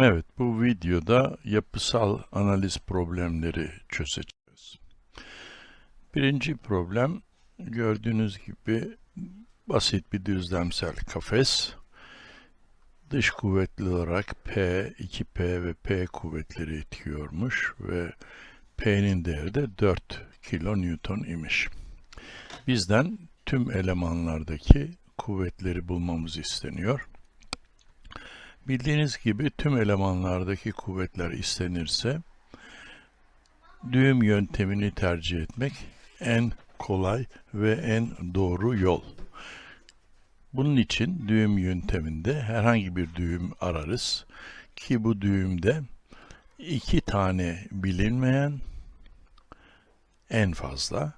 Evet, bu videoda yapısal analiz problemleri çözeceğiz. Birinci problem, gördüğünüz gibi basit bir düzlemsel kafes. Dış kuvvetli olarak P, 2P ve P kuvvetleri itiyormuş ve P'nin değeri de 4 kilonewton imiş. Bizden tüm elemanlardaki kuvvetleri bulmamız isteniyor. Bildiğiniz gibi tüm elemanlardaki kuvvetler istenirse düğüm yöntemini tercih etmek en kolay ve en doğru yol. Bunun için düğüm yönteminde herhangi bir düğüm ararız ki bu düğümde iki tane bilinmeyen en fazla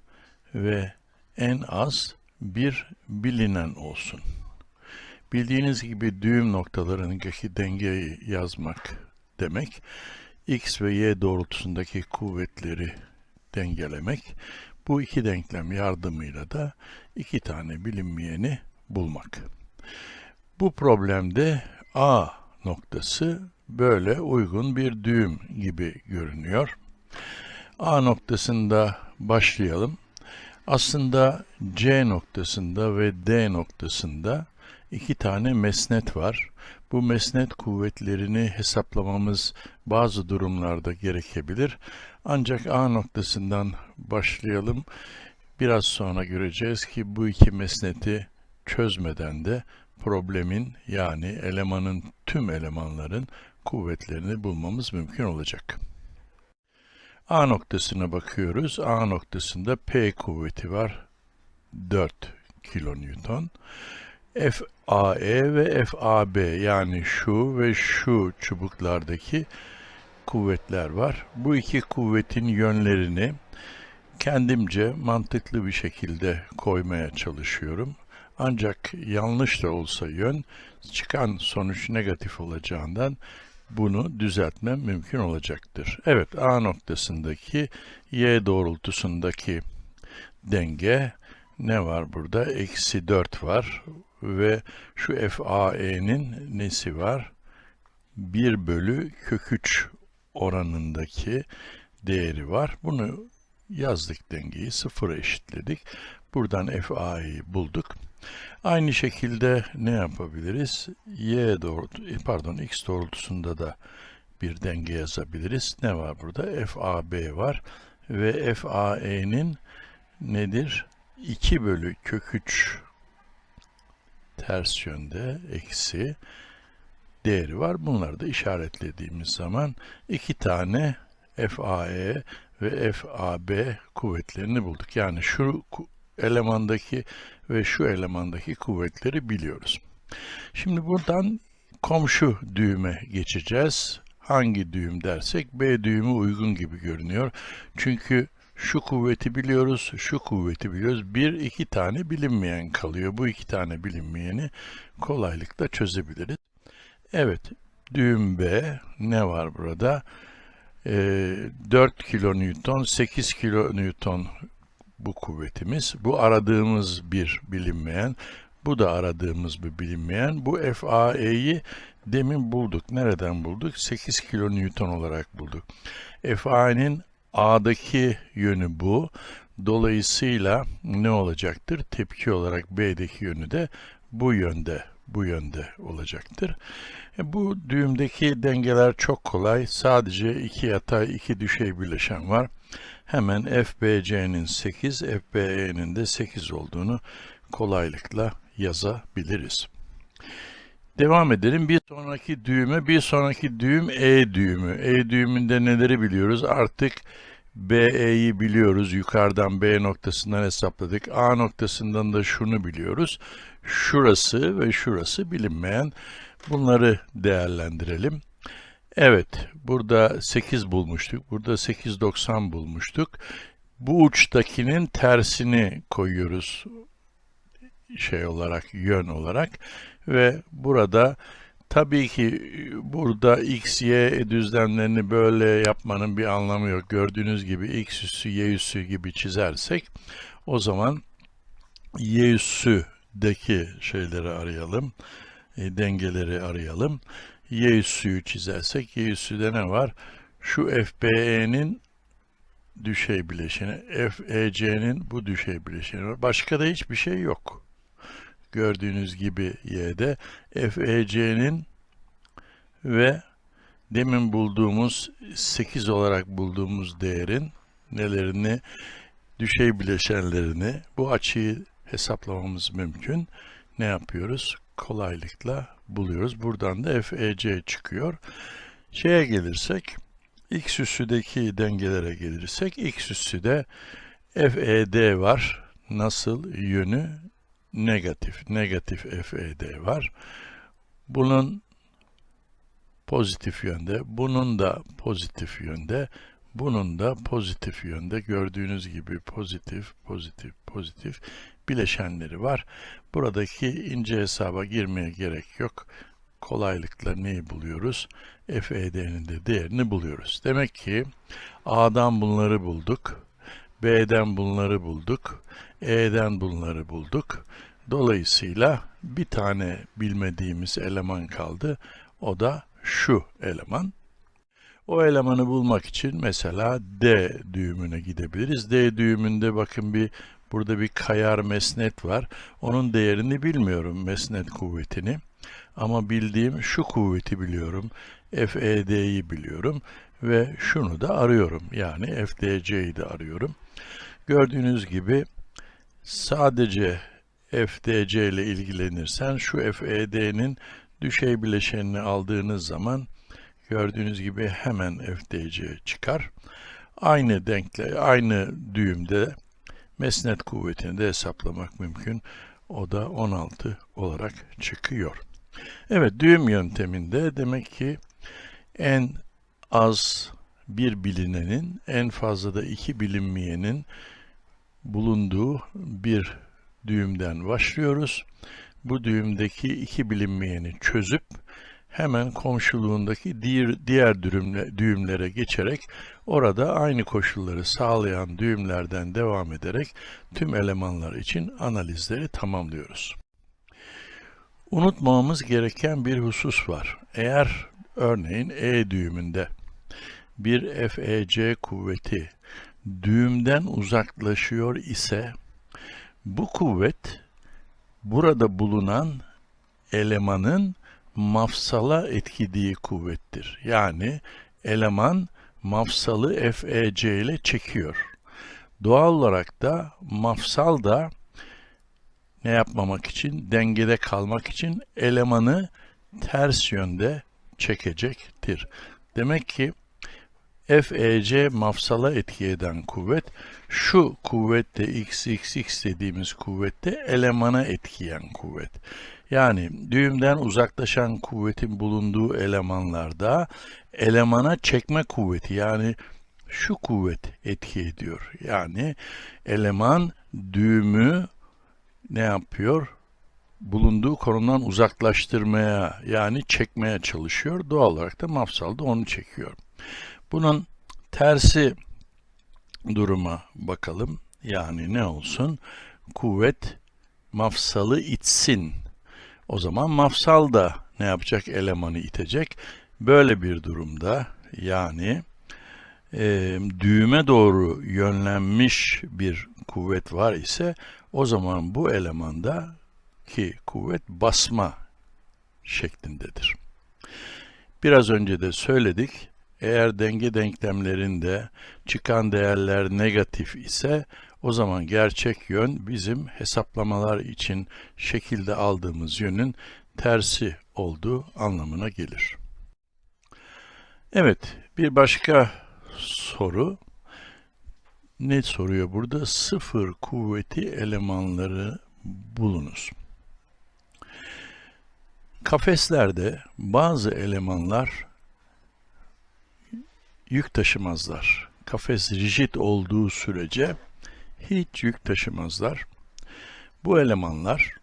ve en az bir bilinen olsun. Bildiğiniz gibi düğüm noktalarındaki dengeyi yazmak demek, x ve y doğrultusundaki kuvvetleri dengelemek. Bu iki denklem yardımıyla da iki tane bilinmeyeni bulmak. Bu problemde A noktası böyle uygun bir düğüm gibi görünüyor. A noktasında başlayalım. Aslında C noktasında ve D noktasında iki tane mesnet var. Bu mesnet kuvvetlerini hesaplamamız bazı durumlarda gerekebilir. Ancak A noktasından başlayalım. Biraz sonra göreceğiz ki bu iki mesneti çözmeden de problemin yani elemanın tüm elemanların kuvvetlerini bulmamız mümkün olacak. A noktasına bakıyoruz. A noktasında P kuvveti var. 4 kilonewton. FAE ve FAB yani şu ve şu çubuklardaki kuvvetler var. Bu iki kuvvetin yönlerini kendimce mantıklı bir şekilde koymaya çalışıyorum. Ancak yanlış da olsa yön çıkan sonuç negatif olacağından bunu düzeltmem mümkün olacaktır. Evet A noktasındaki Y doğrultusundaki denge ne var burada? Eksi 4 var ve şu FAE'nin nesi var? 1 bölü kök 3 oranındaki değeri var. Bunu yazdık dengeyi sıfıra eşitledik. Buradan FAE'yi bulduk. Aynı şekilde ne yapabiliriz? Y doğrultu, pardon X doğrultusunda da bir denge yazabiliriz. Ne var burada? FAB var ve FAE'nin nedir? 2 bölü kök 3 ters yönde eksi değeri var. Bunları da işaretlediğimiz zaman iki tane FAE ve FAB kuvvetlerini bulduk. Yani şu elemandaki ve şu elemandaki kuvvetleri biliyoruz. Şimdi buradan komşu düğüme geçeceğiz. Hangi düğüm dersek B düğümü uygun gibi görünüyor. Çünkü şu kuvveti biliyoruz, şu kuvveti biliyoruz. Bir, iki tane bilinmeyen kalıyor. Bu iki tane bilinmeyeni kolaylıkla çözebiliriz. Evet, düğüm B ne var burada? Ee, 4 kilonewton, 8 kilonewton bu kuvvetimiz. Bu aradığımız bir bilinmeyen. Bu da aradığımız bir bilinmeyen. Bu FAE'yi demin bulduk. Nereden bulduk? 8 kilonewton olarak bulduk. FA'nin A'daki yönü bu. Dolayısıyla ne olacaktır? Tepki olarak B'deki yönü de bu yönde, bu yönde olacaktır. E, bu düğümdeki dengeler çok kolay. Sadece iki yatay, iki düşey bileşen var. Hemen FBC'nin 8, FBE'nin de 8 olduğunu kolaylıkla yazabiliriz. Devam edelim. Bir sonraki düğüme, bir sonraki düğüm E düğümü. E düğümünde neleri biliyoruz? Artık BE'yi biliyoruz. Yukarıdan B noktasından hesapladık. A noktasından da şunu biliyoruz. Şurası ve şurası bilinmeyen. Bunları değerlendirelim. Evet, burada 8 bulmuştuk. Burada 8.90 bulmuştuk. Bu uçtakinin tersini koyuyoruz şey olarak, yön olarak ve burada tabii ki burada x, y düzlemlerini böyle yapmanın bir anlamı yok. Gördüğünüz gibi x üssü, y üssü gibi çizersek o zaman y üssüdeki şeyleri arayalım, e, dengeleri arayalım. y üssüyü çizersek y üssüde ne var? Şu FBE'nin düşey bileşeni, FEC'nin bu düşey bileşeni var. Başka da hiçbir şey yok. Gördüğünüz gibi y'de FEC'nin ve demin bulduğumuz 8 olarak bulduğumuz değerin nelerini düşey bileşenlerini bu açıyı hesaplamamız mümkün. Ne yapıyoruz? Kolaylıkla buluyoruz. Buradan da FEC çıkıyor. Şeye gelirsek x üssüdeki dengelere gelirsek x üssüde FED var. Nasıl yönü negatif. Negatif FED var. Bunun pozitif yönde, bunun da pozitif yönde, bunun da pozitif yönde gördüğünüz gibi pozitif, pozitif, pozitif bileşenleri var. Buradaki ince hesaba girmeye gerek yok. Kolaylıkla neyi buluyoruz? FED'nin de değerini buluyoruz. Demek ki A'dan bunları bulduk. B'den bunları bulduk. E'den bunları bulduk. Dolayısıyla bir tane bilmediğimiz eleman kaldı. O da şu eleman. O elemanı bulmak için mesela D düğümüne gidebiliriz. D düğümünde bakın bir burada bir kayar mesnet var. Onun değerini bilmiyorum mesnet kuvvetini. Ama bildiğim şu kuvveti biliyorum. FED'yi biliyorum ve şunu da arıyorum. Yani FDC'yi de arıyorum. Gördüğünüz gibi sadece FDC ile ilgilenirsen şu FED'nin düşey bileşenini aldığınız zaman gördüğünüz gibi hemen FDC çıkar. Aynı denkle, aynı düğümde mesnet kuvvetini de hesaplamak mümkün. O da 16 olarak çıkıyor. Evet, düğüm yönteminde demek ki en az bir bilinenin, en fazla da iki bilinmeyenin bulunduğu bir düğümden başlıyoruz. Bu düğümdeki iki bilinmeyeni çözüp hemen komşuluğundaki diğer, diğer düğümle, düğümlere geçerek orada aynı koşulları sağlayan düğümlerden devam ederek tüm elemanlar için analizleri tamamlıyoruz. Unutmamamız gereken bir husus var. Eğer örneğin E düğümünde bir FEC kuvveti düğümden uzaklaşıyor ise bu kuvvet burada bulunan elemanın mafsala etkilediği kuvvettir. Yani eleman mafsalı FEC ile çekiyor. Doğal olarak da mafsal da ne yapmamak için, dengede kalmak için elemanı ters yönde çekecektir. Demek ki FEC mafsala etki eden kuvvet, şu kuvvette XXX dediğimiz kuvvette elemana etkiyen kuvvet. Yani düğümden uzaklaşan kuvvetin bulunduğu elemanlarda elemana çekme kuvveti yani şu kuvvet etki ediyor. Yani eleman düğümü ne yapıyor? Bulunduğu konumdan uzaklaştırmaya yani çekmeye çalışıyor. Doğal olarak da mafsal da onu çekiyor. Bunun tersi duruma bakalım. Yani ne olsun? Kuvvet mafsalı itsin. O zaman mafsal da ne yapacak? Elemanı itecek. Böyle bir durumda yani e, düğüme doğru yönlenmiş bir kuvvet var ise o zaman bu elemanda ki kuvvet basma şeklindedir. Biraz önce de söyledik. Eğer denge denklemlerinde çıkan değerler negatif ise o zaman gerçek yön bizim hesaplamalar için şekilde aldığımız yönün tersi olduğu anlamına gelir. Evet, bir başka soru. Ne soruyor burada? Sıfır kuvveti elemanları bulunuz. Kafeslerde bazı elemanlar yük taşımazlar. Kafes rigid olduğu sürece hiç yük taşımazlar. Bu elemanlar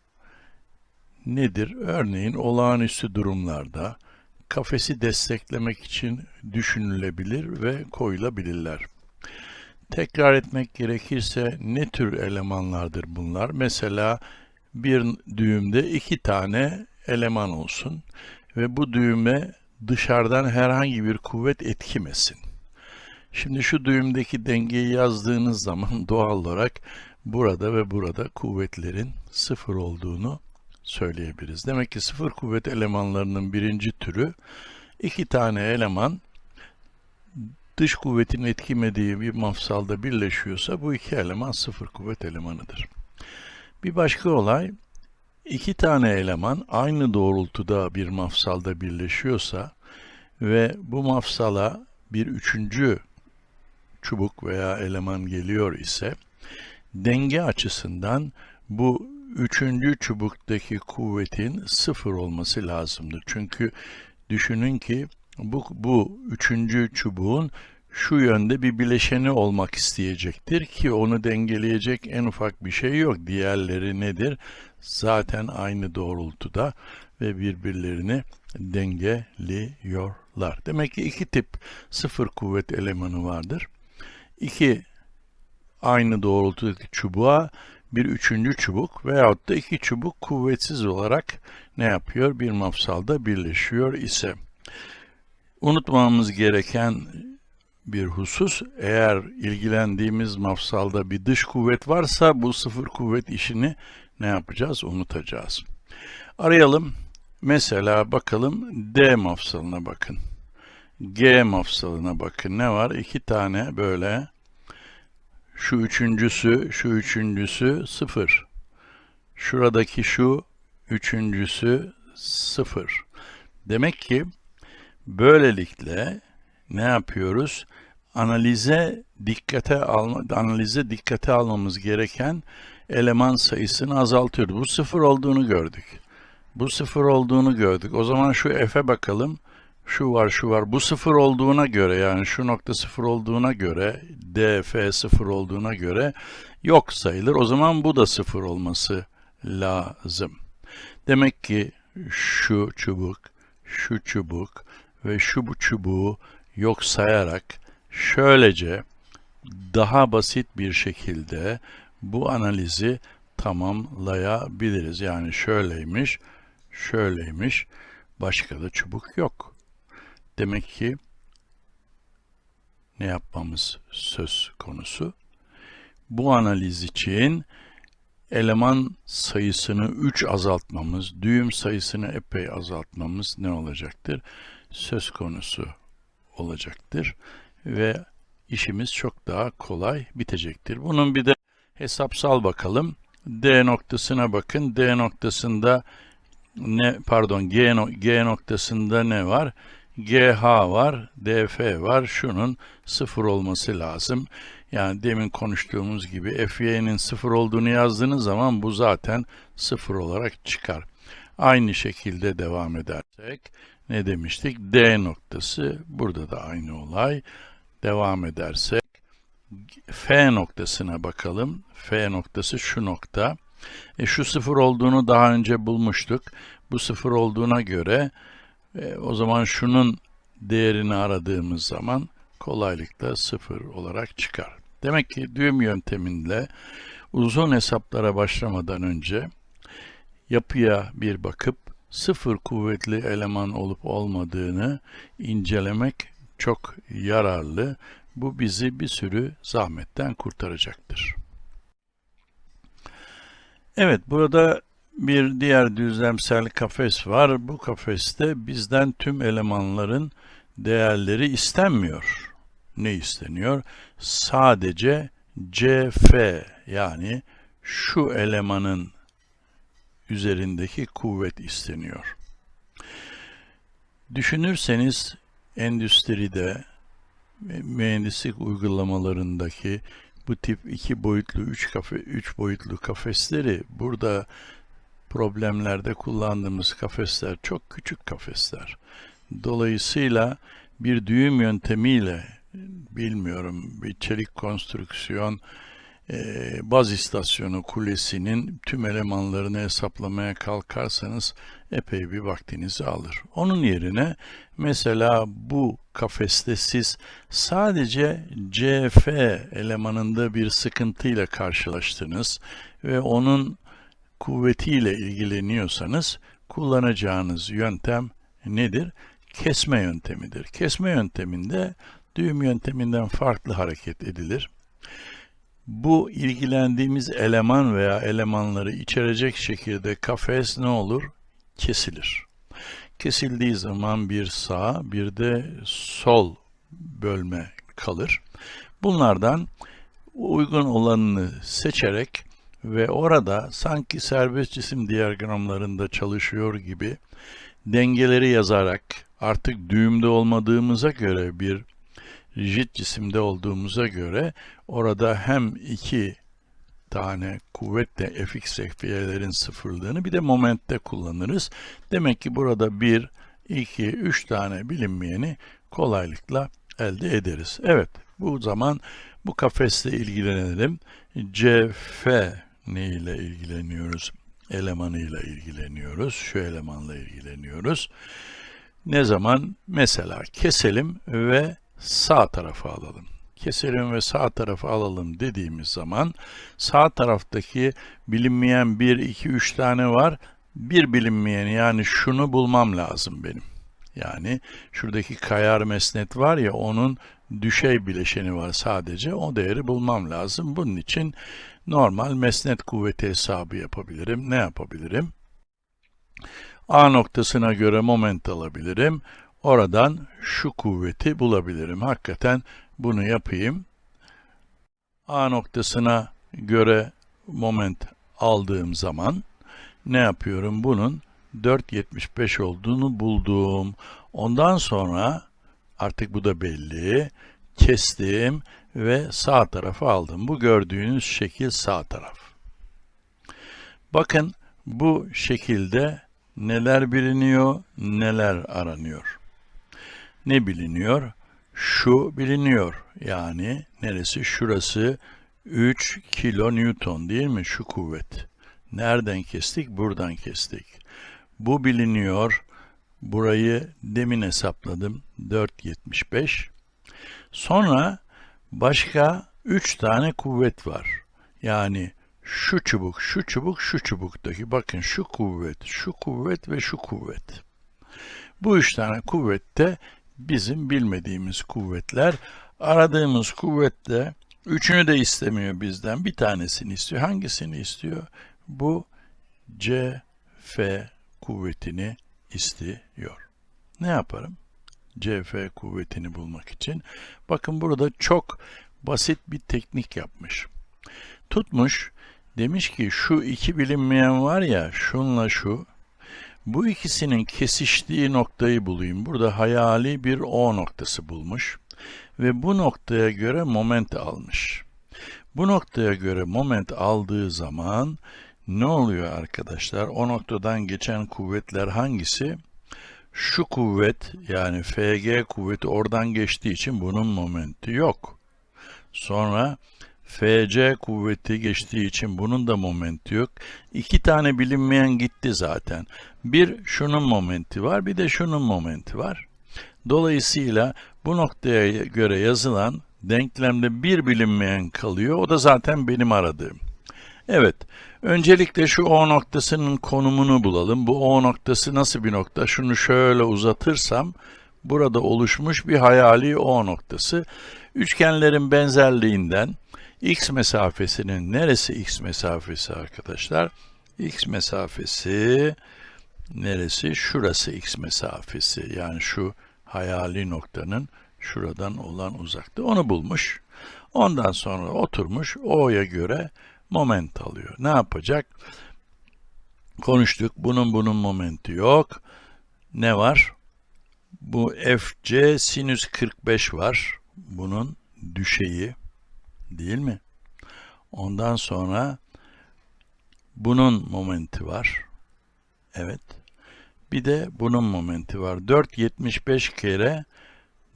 nedir? Örneğin olağanüstü durumlarda kafesi desteklemek için düşünülebilir ve koyulabilirler. Tekrar etmek gerekirse ne tür elemanlardır bunlar? Mesela bir düğümde iki tane eleman olsun ve bu düğüme dışarıdan herhangi bir kuvvet etkimesin. Şimdi şu düğümdeki dengeyi yazdığınız zaman doğal olarak burada ve burada kuvvetlerin sıfır olduğunu söyleyebiliriz. Demek ki sıfır kuvvet elemanlarının birinci türü iki tane eleman dış kuvvetin etkimediği bir mafsalda birleşiyorsa bu iki eleman sıfır kuvvet elemanıdır. Bir başka olay iki tane eleman aynı doğrultuda bir mafsalda birleşiyorsa ve bu mafsala bir üçüncü çubuk veya eleman geliyor ise denge açısından bu üçüncü çubuktaki kuvvetin sıfır olması lazımdır. Çünkü düşünün ki bu, bu üçüncü çubuğun şu yönde bir bileşeni olmak isteyecektir ki onu dengeleyecek en ufak bir şey yok. Diğerleri nedir? Zaten aynı doğrultuda ve birbirlerini dengeliyorlar. Demek ki iki tip sıfır kuvvet elemanı vardır. İki aynı doğrultudaki çubuğa bir üçüncü çubuk veyahut da iki çubuk kuvvetsiz olarak ne yapıyor? Bir mafsalda birleşiyor ise. Unutmamamız gereken bir husus, eğer ilgilendiğimiz mafsalda bir dış kuvvet varsa bu sıfır kuvvet işini ne yapacağız? Unutacağız. Arayalım. Mesela bakalım D mafsalına bakın. G mafsalına bakın. Ne var? İki tane böyle şu üçüncüsü, şu üçüncüsü sıfır. Şuradaki şu üçüncüsü sıfır. Demek ki böylelikle ne yapıyoruz? Analize dikkate alma, analize dikkate almamız gereken eleman sayısını azaltıyoruz. Bu sıfır olduğunu gördük. Bu sıfır olduğunu gördük. O zaman şu f'e bakalım şu var şu var bu sıfır olduğuna göre yani şu nokta sıfır olduğuna göre df sıfır olduğuna göre yok sayılır. O zaman bu da sıfır olması lazım. Demek ki şu çubuk, şu çubuk ve şu bu çubuğu yok sayarak şöylece daha basit bir şekilde bu analizi tamamlayabiliriz. Yani şöyleymiş, şöyleymiş, başka da çubuk yok. Demek ki ne yapmamız söz konusu? Bu analiz için eleman sayısını 3 azaltmamız, düğüm sayısını epey azaltmamız ne olacaktır? Söz konusu olacaktır ve işimiz çok daha kolay bitecektir. Bunun bir de hesapsal bakalım. D noktasına bakın. D noktasında ne pardon G, G noktasında ne var? GH var, DF var. Şunun sıfır olması lazım. Yani demin konuştuğumuz gibi FY'nin sıfır olduğunu yazdığınız zaman bu zaten sıfır olarak çıkar. Aynı şekilde devam edersek ne demiştik? D noktası burada da aynı olay. Devam edersek F noktasına bakalım. F noktası şu nokta. E şu sıfır olduğunu daha önce bulmuştuk. Bu sıfır olduğuna göre e, o zaman şunun değerini aradığımız zaman kolaylıkla sıfır olarak çıkar. Demek ki düğüm yönteminde uzun hesaplara başlamadan önce yapıya bir bakıp sıfır kuvvetli eleman olup olmadığını incelemek çok yararlı. Bu bizi bir sürü zahmetten kurtaracaktır. Evet, burada bir diğer düzlemsel kafes var. Bu kafeste bizden tüm elemanların değerleri istenmiyor. Ne isteniyor? Sadece CF yani şu elemanın üzerindeki kuvvet isteniyor. Düşünürseniz endüstride mühendislik uygulamalarındaki bu tip iki boyutlu, üç, kafe, üç boyutlu kafesleri burada problemlerde kullandığımız kafesler çok küçük kafesler. Dolayısıyla bir düğüm yöntemiyle bilmiyorum bir çelik konstrüksiyon baz istasyonu kulesinin tüm elemanlarını hesaplamaya kalkarsanız epey bir vaktinizi alır. Onun yerine mesela bu kafeste siz sadece CF elemanında bir sıkıntıyla karşılaştınız ve onun kuvvetiyle ilgileniyorsanız kullanacağınız yöntem nedir? kesme yöntemidir. Kesme yönteminde düğüm yönteminden farklı hareket edilir. Bu ilgilendiğimiz eleman veya elemanları içerecek şekilde kafes ne olur? Kesilir. Kesildiği zaman bir sağ bir de sol bölme kalır. Bunlardan uygun olanını seçerek ve orada sanki serbest cisim diyagramlarında çalışıyor gibi dengeleri yazarak artık düğümde olmadığımıza göre bir rigid cisimde olduğumuza göre orada hem iki tane kuvvetle fx seviyelerin sıfırlığını bir de momentte kullanırız. Demek ki burada 1, 2, 3 tane bilinmeyeni kolaylıkla elde ederiz. Evet, bu zaman bu kafesle ilgilenelim. CF ne ile ilgileniyoruz? Elemanıyla ilgileniyoruz. Şu elemanla ilgileniyoruz. Ne zaman? Mesela keselim ve sağ tarafa alalım. Keselim ve sağ tarafa alalım dediğimiz zaman sağ taraftaki bilinmeyen 1, 2, 3 tane var. Bir bilinmeyen yani şunu bulmam lazım benim. Yani şuradaki kayar mesnet var ya onun düşey bileşeni var sadece. O değeri bulmam lazım. Bunun için normal mesnet kuvveti hesabı yapabilirim. Ne yapabilirim? A noktasına göre moment alabilirim. Oradan şu kuvveti bulabilirim. Hakikaten bunu yapayım. A noktasına göre moment aldığım zaman ne yapıyorum? Bunun 4.75 olduğunu buldum. Ondan sonra artık bu da belli. Kestim ve sağ tarafa aldım. Bu gördüğünüz şekil sağ taraf. Bakın bu şekilde neler biliniyor, neler aranıyor. Ne biliniyor? Şu biliniyor. Yani neresi? Şurası 3 kilo Newton değil mi? Şu kuvvet. Nereden kestik? Buradan kestik. Bu biliniyor. Burayı demin hesapladım. 4.75. Sonra başka 3 tane kuvvet var. Yani şu çubuk, şu çubuk, şu çubuktaki bakın şu kuvvet, şu kuvvet ve şu kuvvet. Bu üç tane kuvvette bizim bilmediğimiz kuvvetler. Aradığımız kuvvette üçünü de istemiyor bizden. Bir tanesini istiyor. Hangisini istiyor? Bu CF kuvvetini istiyor. Ne yaparım? CF kuvvetini bulmak için. Bakın burada çok basit bir teknik yapmış. Tutmuş, demiş ki şu iki bilinmeyen var ya, şunla şu, bu ikisinin kesiştiği noktayı bulayım. Burada hayali bir O noktası bulmuş ve bu noktaya göre moment almış. Bu noktaya göre moment aldığı zaman ne oluyor arkadaşlar? O noktadan geçen kuvvetler hangisi? Şu kuvvet yani FG kuvveti oradan geçtiği için bunun momenti yok. Sonra FC kuvveti geçtiği için bunun da momenti yok. İki tane bilinmeyen gitti zaten. Bir şunun momenti var, bir de şunun momenti var. Dolayısıyla bu noktaya göre yazılan denklemde bir bilinmeyen kalıyor. O da zaten benim aradığım. Evet, öncelikle şu O noktasının konumunu bulalım. Bu O noktası nasıl bir nokta? Şunu şöyle uzatırsam, burada oluşmuş bir hayali O noktası. Üçgenlerin benzerliğinden x mesafesinin neresi x mesafesi arkadaşlar? x mesafesi neresi? Şurası x mesafesi. Yani şu hayali noktanın şuradan olan uzaklığı. Onu bulmuş. Ondan sonra oturmuş O'ya göre moment alıyor. Ne yapacak? Konuştuk. Bunun bunun momenti yok. Ne var? Bu FC sinüs 45 var. Bunun düşeyi değil mi? Ondan sonra bunun momenti var. Evet. Bir de bunun momenti var. 4.75 kere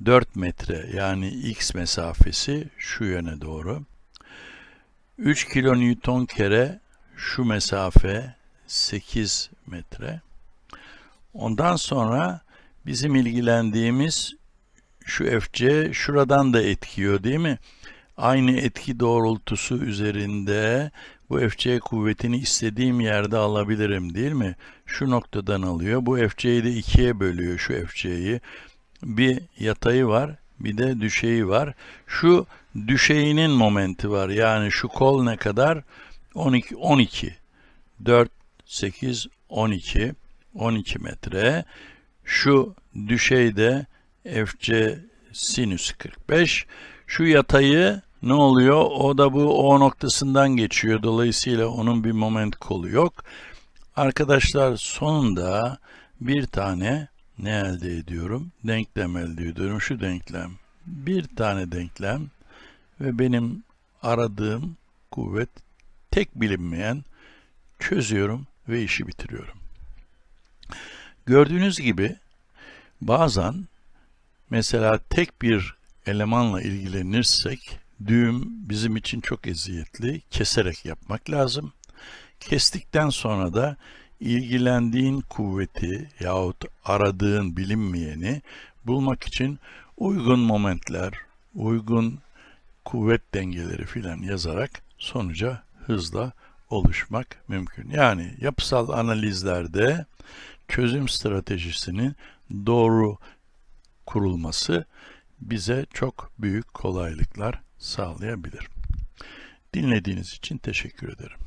4 metre yani x mesafesi şu yöne doğru. 3 kilonewton kere şu mesafe 8 metre. Ondan sonra bizim ilgilendiğimiz şu FC şuradan da etkiyor değil mi? aynı etki doğrultusu üzerinde bu FC kuvvetini istediğim yerde alabilirim değil mi? Şu noktadan alıyor. Bu FC'yi de ikiye bölüyor şu FC'yi. Bir yatayı var, bir de düşeği var. Şu düşeğinin momenti var. Yani şu kol ne kadar? 12 12. 4 8 12 12 metre. Şu düşeyde FC sinüs 45. Şu yatayı ne oluyor? O da bu O noktasından geçiyor. Dolayısıyla onun bir moment kolu yok. Arkadaşlar sonunda bir tane ne elde ediyorum? Denklem elde ediyorum. Şu denklem. Bir tane denklem ve benim aradığım kuvvet tek bilinmeyen çözüyorum ve işi bitiriyorum. Gördüğünüz gibi bazen mesela tek bir elemanla ilgilenirsek düğüm bizim için çok eziyetli. Keserek yapmak lazım. Kestikten sonra da ilgilendiğin kuvveti yahut aradığın bilinmeyeni bulmak için uygun momentler, uygun kuvvet dengeleri filan yazarak sonuca hızla oluşmak mümkün. Yani yapısal analizlerde çözüm stratejisinin doğru kurulması bize çok büyük kolaylıklar sağlayabilir. Dinlediğiniz için teşekkür ederim.